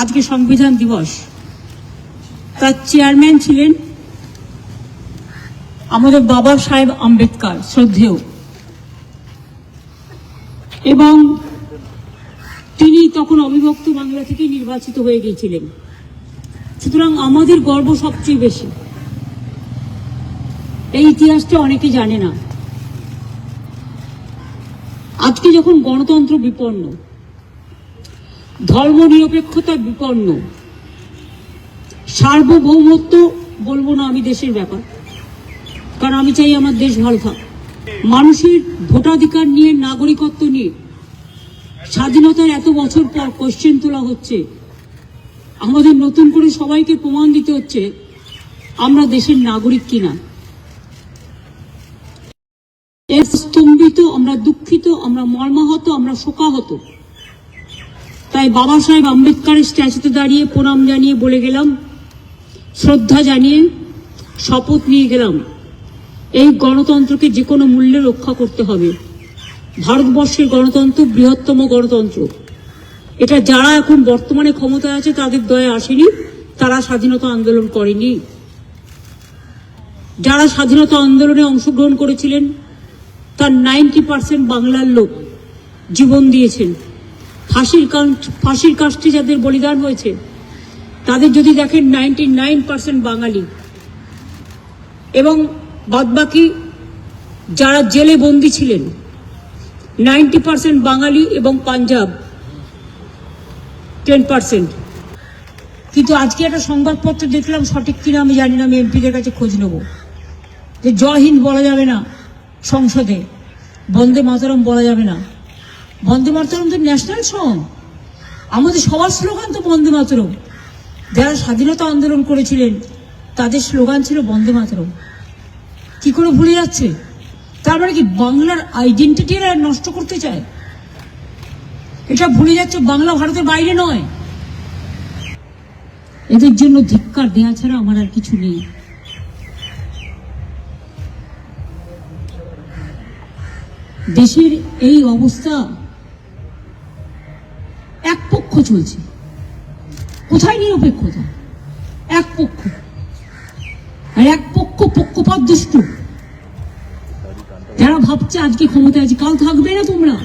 আজকে সংবিধান দিবস। তার চেয়ারম্যান ছিলেন আমাদের বাবা সাহেব আম্বেদকর, শ্রদ্ধেয়। এবং তিনি তখন অবিভক্ত বাংলা থেকে নির্বাচিত হয়ে গিয়েছিলেন। সুতরাং আমাদের গর্ব সবচেয়ে বেশি। এই ইতিহাসটা অনেকে জানে না। আজকে যখন গণতন্ত্র বিপন্ন ধর্ম নিরপেক্ষতা বিপন্ন। সার্বভৌমত্ব বলব না আমি দেশের ব্যাপার, কারণ আমি চাই আমার দেশ ভালো থাক। মানুষের ভোটাধিকার নিয়ে, নাগরিকত্ব নিয়ে স্বাধীনতার এত বছর পর কোশ্চেন তোলা হচ্ছে, আমাদের নতুন করে সবাইকে প্রমাণ দিতে হচ্ছে আমরা দেশের নাগরিক কিনা। এর স্তম্ভিত, আমরা দুঃখিত, আমরা মর্মাহত, আমরা শোকাহত। তাই বাবা সাহেব আম্বেদকরের স্ট্যাচুতে দাঁড়িয়ে প্রণাম জানিয়ে বলে গেলাম, শ্রদ্ধা জানিয়ে শপথ নিয়ে গেলাম। এই গণতন্ত্রকে যে কোনো মূল্যে রক্ষা করতে হবে। ভারতবর্ষের গণতন্ত্র বৃহত্তম গণতন্ত্র। এটা যারা এখন বর্তমানে ক্ষমতায় আছে, তাদের দয়ে আসেনি, তারা স্বাধীনতা আন্দোলন করেনি। যারা স্বাধীনতা আন্দোলনে অংশগ্রহণ করেছিলেন, তার নাইনটি পার্সেন্ট বাংলার লোক জীবন দিয়েছেন। ফাঁসির ফাঁসির কাষ্ঠে যাদের বলিদান হয়েছে তাদের যদি দেখেন নাইনটি নাইন পার্সেন্ট বাঙালি। এবং বাদবাকি যারা জেলে বন্দি ছিলেন নাইনটি পার্সেন্ট বাঙালি এবং পাঞ্জাব টেন পার্সেন্ট কিন্তু আজকে একটা সংবাদপত্র দেখলাম, সঠিক কিনা আমি জানি না, আমি এমপিদের কাছে খোঁজ নেব। যে জয় হিন্দ বলা যাবে না সংসদে, বন্দে মাতরম বলা যাবে না। বন্দে মাতরম তো ন্যাশনাল সং আমাদের সবার স্লোগান তো বন্দে মাতরম। যারা স্বাধীনতা আন্দোলন করেছিলেন, তাদের স্লোগান ছিল বন্দে মাতরম। কি করে ভুলে যাচ্ছে? তার মানে কি বাংলার আইডেন্টিটি নষ্ট করতে চায়? এটা ভুলে যাচ্ছে বাংলা ভারতের বাইরে নয়। এদের জন্য ধিক্কার দেয়া ছাড়া আমার আর কিছু নেই। দেশের এই অবস্থা এক পক্ষ চলছে। কোথায় নিরপেক্ষতা? এক পক্ষ। আর এক পক্ষ পক্ষপাত দুষ্ট যারা ভাবছে আজকে ক্ষমতায় আছে, কাল থাকবে না তোমরা?